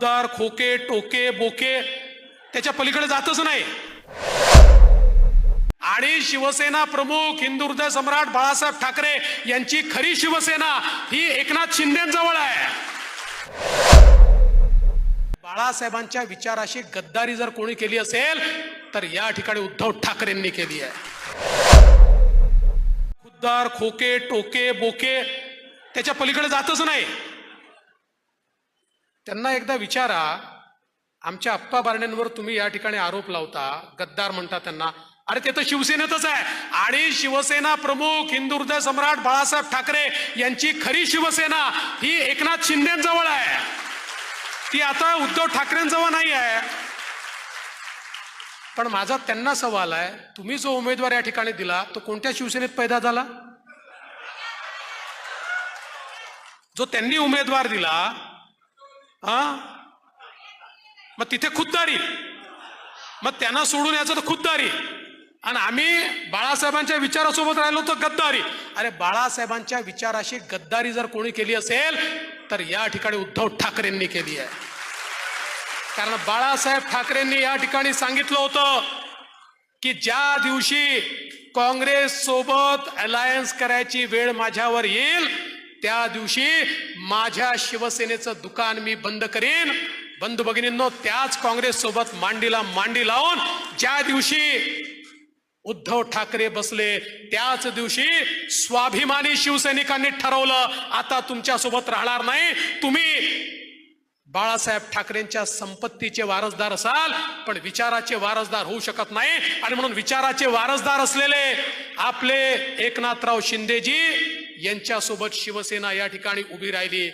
दार खोके टोके बोके त्याच्या पलीकडे जातच नाही. आणि शिवसेना प्रमुख हिंदू हृदय सम्राट बाळासाहेब ठाकरे यांची खरी शिवसेना ही एकनाथ शिंदेजवळ आहे. बाळासाहेबांच्या विचाराशी गद्दारी जर कोणी केली असेल तर या ठिकाणी उद्धव ठाकरेंनी केली आहे. खुद्दार खोके टोके बोके त्याच्या पलीकडे जातच नाही. त्यांना एकदा विचारा आमच्या आप्पा बारण्यांवर तुम्ही या ठिकाणी आरोप लावता गद्दार म्हणता त्यांना अरे ते तर शिवसेनेतच आहे. आणि शिवसेना प्रमुख हिंदू हृदय सम्राट बाळासाहेब ठाकरे यांची खरी शिवसेना ही एकनाथ शिंदेजवळ आहे. ती आता उद्धव ठाकरेंजवळ नाही आहे. पण माझा त्यांना सवाल आहे तुम्ही जो उमेदवार या ठिकाणी दिला तो कोणत्या शिवसेनेत पैदा झाला? जो त्यांनी उमेदवार दिला हा? मग तिथे खुद्दारी. मग त्यांना सोडून याचं तर खुद्दारी. आणि आम्ही बाळासाहेबांच्या विचारासोबत राहिलो तर गद्दारी. अरे बाळासाहेबांच्या विचाराशी गद्दारी जर कोणी केली असेल तर या ठिकाणी उद्धव ठाकरेंनी केली आहे. कारण बाळासाहेब ठाकरेंनी या ठिकाणी सांगितलं होतं की ज्या दिवशी काँग्रेस सोबत अलायन्स करायची वेळ माझ्यावर येईल त्या दिवशी माझ्या शिवसेनेचं दुकान मी बंद करीन. बंधू भगिनींनो त्याच काँग्रेस सोबत मांडीला मांडी लावून ज्या दिवशी उद्धव ठाकरे बसले त्याच दिवशी स्वाभिमानी शिवसैनिकांनी ठरवलं आता तुमच्यासोबत राहणार नाही. तुम्ही बाळासाहेब ठाकरेंच्या संपत्तीचे वारसदार असाल पण विचाराचे वारसदार होऊ शकत नाही. आणि म्हणून विचाराचे वारसदार असलेले आपले एकनाथराव शिंदेजी यांच्यासोबत शिवसेना या ठिकाणी उभी राहिली.